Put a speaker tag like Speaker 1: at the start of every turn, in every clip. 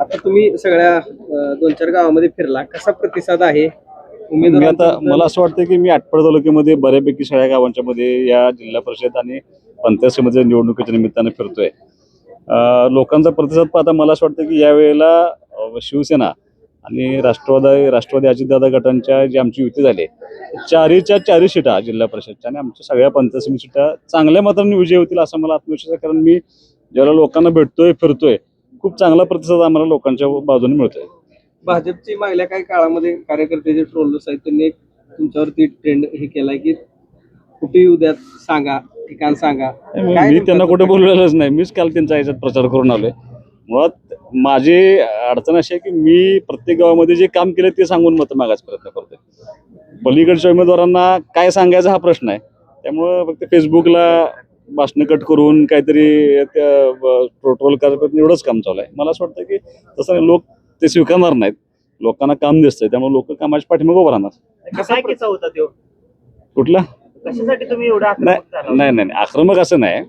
Speaker 1: आता तुम्ही सगळ्या दोन चार गावामध्ये फिरला. कसा प्रतिसाद आहे?
Speaker 2: मी आता मला असं वाटतं की मी आटपाड तालुक्यामध्ये बऱ्यापैकी सगळ्या गावांच्या मध्ये या जिल्हा परिषद आणि पंचायतमध्ये निवडणुकीच्या निमित्ताने फिरतोय. लोकांचा प्रतिसाद पाहता मला असं वाटतं की यावेळेला शिवसेना आणि राष्ट्रवादी राष्ट्रवादी अजितदादा गटांच्या जी आमची युती झाली चारीच्या चारी सीटा जिल्हा परिषदच्या आणि आमच्या सगळ्या पंचायत समिती सीटा चांगल्या मात्राने विजय होतील असं मला आत्मविश्वास आहे. कारण मी ज्याला लोकांना भेटतोय फिरतोय खूप चांगला प्रतिसाद आम्हाला लोकांच्या बाजूने मिळतोय.
Speaker 1: भाजपची मागल्या काही काळामध्ये कार्यकर्ते जे ट्रोलर्स आहेत त्यांनी एक तुमच्यावरती ट्रेंड हे केलाय की कुठे उद्या सांगा ठिकाण सांगा.
Speaker 2: मी त्यांना कुठे बोललेलंच नाही. मीच काल त्यांचा याच्यात प्रचार करून आलोय. मुळात माझी अडचण अशी आहे की मी प्रत्येक गावामध्ये जे काम केलं ते सांगून मत मागायचा प्रयत्न करतोय. पलीकडच्या उमेदवारांना काय सांगायचा हा प्रश्न आहे. त्यामुळं फक्त फेसबुकला भाषणं कट करून काहीतरी ट्रोल करत एवढंच काम चालू आहे. मला असं वाटतं की तसं नाही, लोक ते स्वीकारणार नाहीत. लोकांना काम दिसतंय त्यामुळे लोक कामाच्या पाठीमागे उभं राहणार. कुठला?
Speaker 3: कशासाठी तुम्ही एवढा
Speaker 2: नाही
Speaker 3: आक्रमक झाला?
Speaker 2: नाही नाही नाही. आक्रमक असं नाही.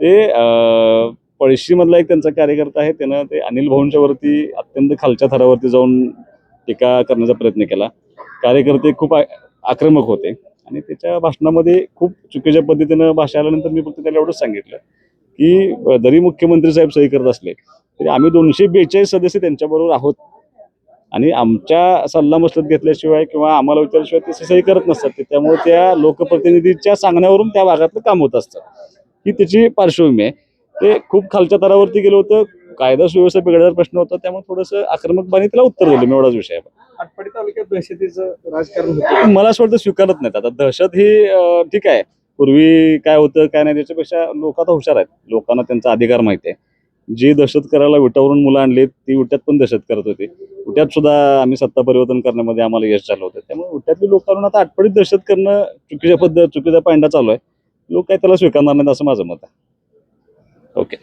Speaker 2: ते अं, पळशीमधला एक त्यांचा कार्यकर्ता आहे त्यानं ते अनिल भाऊंच्या वरती अत्यंत खालच्या थरावरती जाऊन टीका करण्याचा प्रयत्न केला. कार्यकर्ते खूप आक्रमक होते. आणि त्याच्या भाषणामध्ये खूप चुकीच्या पद्धतीनं भाषा आल्यानंतर मी फक्त त्याला एवढंच सांगितलं की जरी मुख्यमंत्री साहेब सही करत असले तरी आम्ही दोनशे बेचाळीस सदस्य त्यांच्याबरोबर आहोत. आणि आमच्या सल्ला मसलत घेतल्याशिवाय किंवा आम्हाला विचारल्याशिवाय ते सही करत नसतात. ते त्यामुळे त्या लोकप्रतिनिधीच्या सांगण्यावरून त्या भागातलं काम होत असतं. ही त्याची पार्श्वभूमी आहे. ते खूप खालच्या तरावरती गेलं होतं. कायदा सुव्यवस्था बिघडण्याचा प्रश्न होता. त्यामुळे थोडंसं आक्रमकपणे त्याला उत्तर दिलं. मी एवढाच विषय आहे.
Speaker 1: आटपाडी तालुक्यात दहशतीचं राजकारण होतं.
Speaker 2: मला असं वाटतं स्वीकारत नाहीत. आता दहशत ही अं, ठीक आहे. पूर्वी काय होतं काय नाही त्याच्यापेक्षा लोक आता हुशार आहेत. लोकांना त्यांचा अधिकार माहिती आहे. जी दहशत करायला विटावरून मुलं आणली ती विट्यात पण दहशत करत होती. विट्यात सुद्धा आम्ही सत्ता परिवर्तन करण्यामध्ये आम्हाला यश झालं होतं. त्यामुळे विट्यातली लोकांना आता आटपडीत दहशत करणं चुकीच्या पद्धत चुकीचा पांडा चालू आहे. लोक काय त्याला स्वीकारणार नाहीत असं माझं मत आहे. ओके.